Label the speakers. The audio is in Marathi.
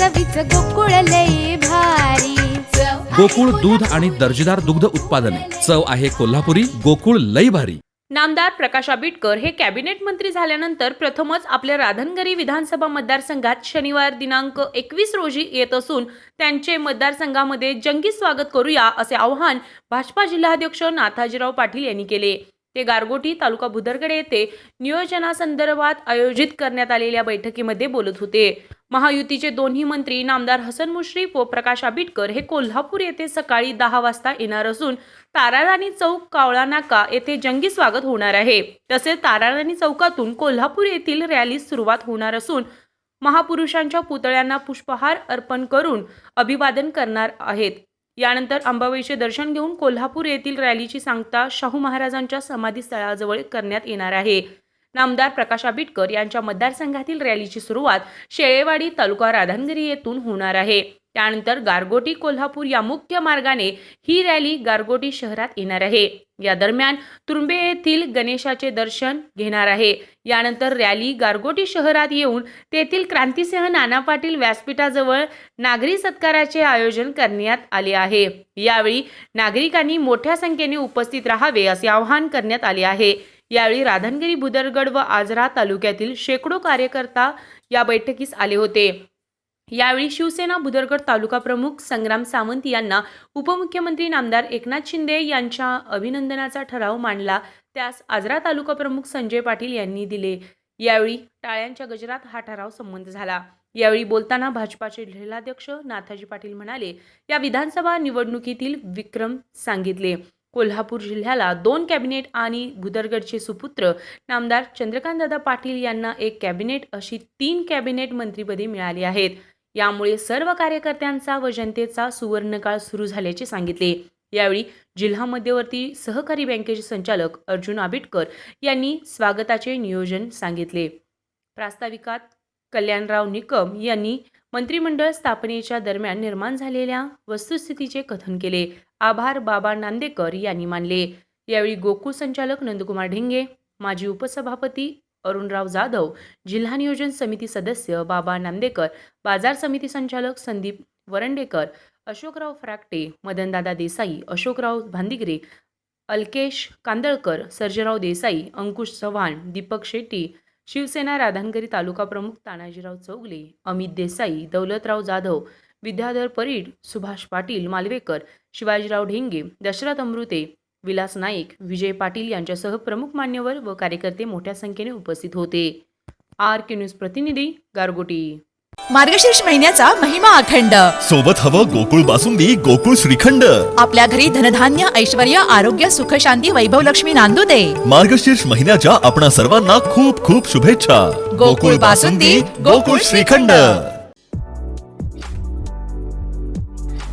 Speaker 1: चवीच गोकुळ लई भारी.
Speaker 2: गोकुळ दूध आणि दर्जेदार दुग्ध उत्पादने. चव आहे कोल्हापुरी गोकुळ लई भारी.
Speaker 3: नामदार प्रकाश आंबेडकर हे कॅबिनेट मंत्री झाल्यानंतर प्रथमच आपल्या राधनगरी विधानसभा मतदारसंघात शनिवार दिनांक एकवीस रोजी येत असून त्यांचे मतदारसंघामध्ये जंगी स्वागत करूया असे आवाहन भाजपा जिल्हाध्यक्ष नाथाजीराव पाटील यांनी केले. ते गारगोटी तालुका भुदरगडे येथे नियोजनासंदर्भात आयोजित करण्यात आलेल्या बैठकीमध्ये बोलत होते. महायुतीचे दोन्ही मंत्री नामदार हसन मुश्रीफ व प्रकाश आंबेडकर हे कोल्हापूर येथे सकाळी दहा वाजता येणार असून ताराराणी चौक कावळा नाका येथे जंगी स्वागत होणार आहे. तसेच ताराराणी चौकातून कोल्हापूर येथील रॅलीस सुरुवात होणार असून महापुरुषांच्या पुतळ्यांना पुष्पहार अर्पण करून अभिवादन करणार आहेत. यानंतर अंबाबाईचे दर्शन घेऊन कोल्हापूर येथील रॅलीची सांगता शाहू महाराजांच्या समाधीस्थळाजवळ करण्यात येणार आहे. नामदार प्रकाश आंबेडकर यांच्या मतदारसंघातील रॅलीची सुरुवात शेळेवाडी तालुका राधानगिरी येथून होणार आहे. त्यानंतर गारगोटी कोल्हापूर या मुख्य मार्गाने ही रॅली गारगोटी शहरात येणार आहे. या दरम्यान तुर्बे येथील गणेशाचे दर्शन घेणार आहे. यानंतर रॅली गारगोटी शहरात येऊन तेथील क्रांतीसिंह नाना पाटील व्यासपीठाजवळ नागरी सत्काराचे आयोजन करण्यात आले आहे. यावेळी नागरिकांनी मोठ्या संख्येने उपस्थित राहावे असे आवाहन करण्यात आले आहे. यावेळी राधानगिरी बुदरगड व आजरा तालुक्यातील शेकडो कार्यकर्ता या बैठकीस आले होते. यावेळी शिवसेना बुदरगड तालुका प्रमुख संग्राम सावंत यांना उपमुख्यमंत्री नामदार एकनाथ शिंदे यांच्या अभिनंदनाचा ठराव मांडला. त्यास आजरा तालुका प्रमुख संजय पाटील यांनी दिले. यावेळी टाळ्यांच्या गजरात हा ठराव संमत झाला. यावेळी बोलताना भाजपाचे जिल्हाध्यक्ष नाथाजी पाटील म्हणाले या विधानसभा निवडणुकीतील विक्रम सांगितले. कोल्हापूर जिल्ह्याला दोन कॅबिनेट आणि भुदरगडचे सुपुत्र नामदार चंद्रकांतदादा पाटील यांना एक कॅबिनेट अशी तीन कॅबिनेट मंत्रीपदे मिळाली आहेत. यामुळे सर्व कार्यकर्त्यांचा व जनतेचा सुवर्णकाळ सुरू झाल्याचे सांगितले. यावेळी जिल्हा मध्यवर्ती सहकारी बँकेचे संचालक अर्जुन आबिटकर यांनी स्वागताचे नियोजन सांगितले. प्रास्ताविकात कल्याणराव निकम यांनी मंत्रिमंडळ स्थापनेच्या दरम्यान निर्माण झालेल्या वस्तुस्थितीचे कथन केले. आभार बाबा नांदेकर यांनी मानले. यावेळी गोकुळ संचालक नंदकुमार ढेंगे माजी उपसभापती अरुणराव जाधव जिल्हा नियोजन समिती सदस्य बाबा नांदेकर बाजार समिती संचालक संदीप वरंडेकर अशोकराव फ्रॅक्टे मदनदादा देसाई अशोकराव भांदिगरे अल्केश कांदळकर सर्जेराव देसाई अंकुश चव्हाण दीपक शेट्टी शिवसेना राधानगरी तालुका प्रमुख तानाजीराव चौगले अमित देसाई दौलतराव जाधव विद्याधर परीड सुभाष पाटील मालवेकर शिवाजीराव ढेंगे दशरथ अमृते विलास नाईक विजय पाटील यांच्यासह प्रमुख मान्यवर व कार्यकर्ते मोठ्या संख्येने उपस्थित होते. आर के न्यूज प्रतिनिधी गारगोटी.
Speaker 4: मार्गशीर्ष महिन्याचा महिमा अखंड.
Speaker 5: सोबत हवं गोकुळ बासुंदी गोकुळ श्रीखंड.
Speaker 4: आपल्या घरी धनधान्य ऐश्वर आरोग्य सुख शांती वैभव लक्ष्मी नांदू दे.
Speaker 5: मार्गशीर्ष महिन्याच्या आपणा सर्वांना खूप खूप शुभेच्छा.
Speaker 4: गोकुळ बासुंदी,
Speaker 5: गोकुळ श्रीखंड.